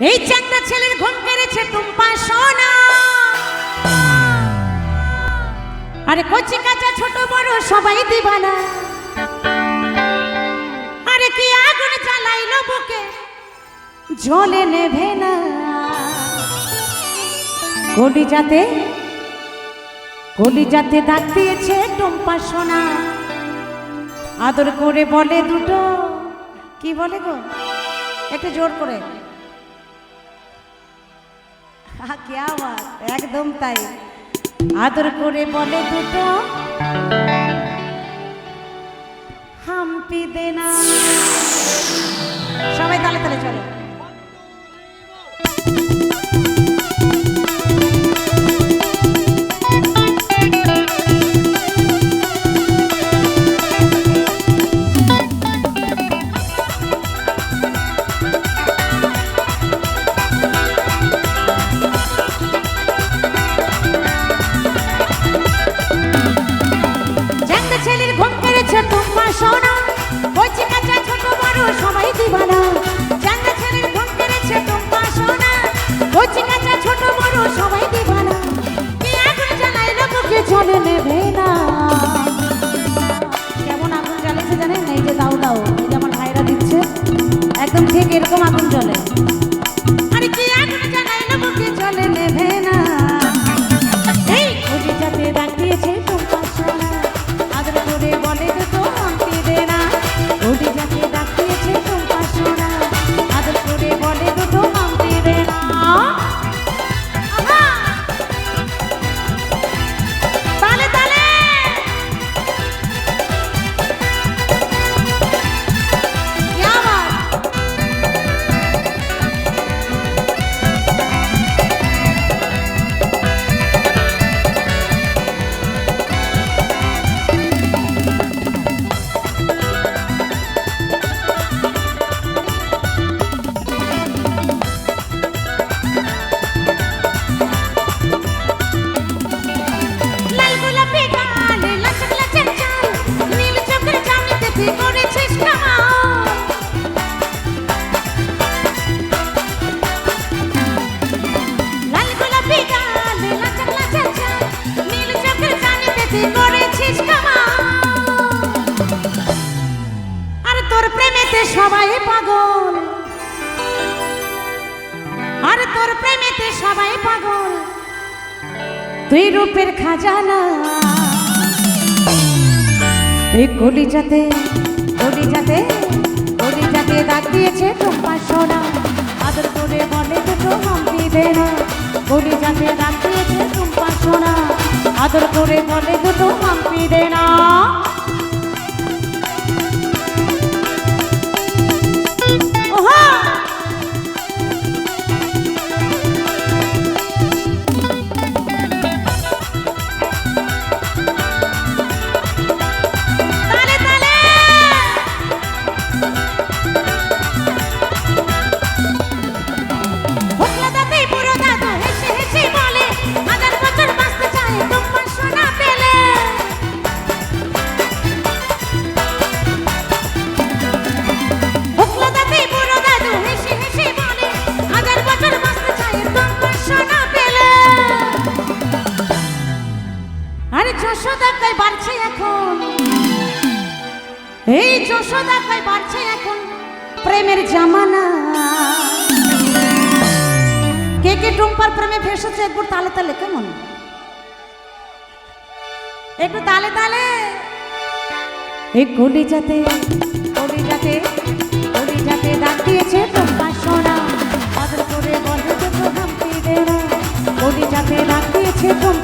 এই চাঙ্গা ছেলের ঘুম কেড়েছে টুম্পা সোনা। আরে কচি কাঁচা ছোট বড় সবাই দিবানা। আরে কি আগুন জ্বালাইলো বুকে ঝোলে নেভে না। কলি যাতে কলি যাতে দাগ দিয়েছে টুম্পা সোনা। আদর করে বলে দুটো, কি বলে গো? একটু জোর করে। একদম তাই। আদর করে বলে দুটো হাম্পি দেনা। সবাই পাগল আর তোর প্রেমেতে সবাই পাগল তুই রূপের খাজানা। এই কলিজাতে আদর করে বলে দুটো হাম্পি দেনা কলিজাতে দাগ দিয়েছে তোমার সোনা। আদর করে বলে দুটো হাম্পি দে যশোদাকায় বাড়ছে এখন। এই যশোদাকায় বাড়ছে এখন প্রেমের জামানা। কে কে টুম্পার প্রেমে ফেসেছে একবার তালে তালে, কেমন? একটু তালে তালে। এই কলিজাতে কলিজাতে কলিজাতে ডাক দিয়েছে টুম্পা সোনা। আদর করে বলে তো তো হাম্পি দে না কলিজাতে ডাক দিয়েছে টুম্পা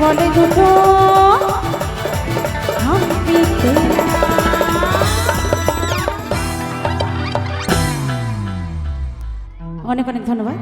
বলে দুটো। অনেক অনেক ধন্যবাদ।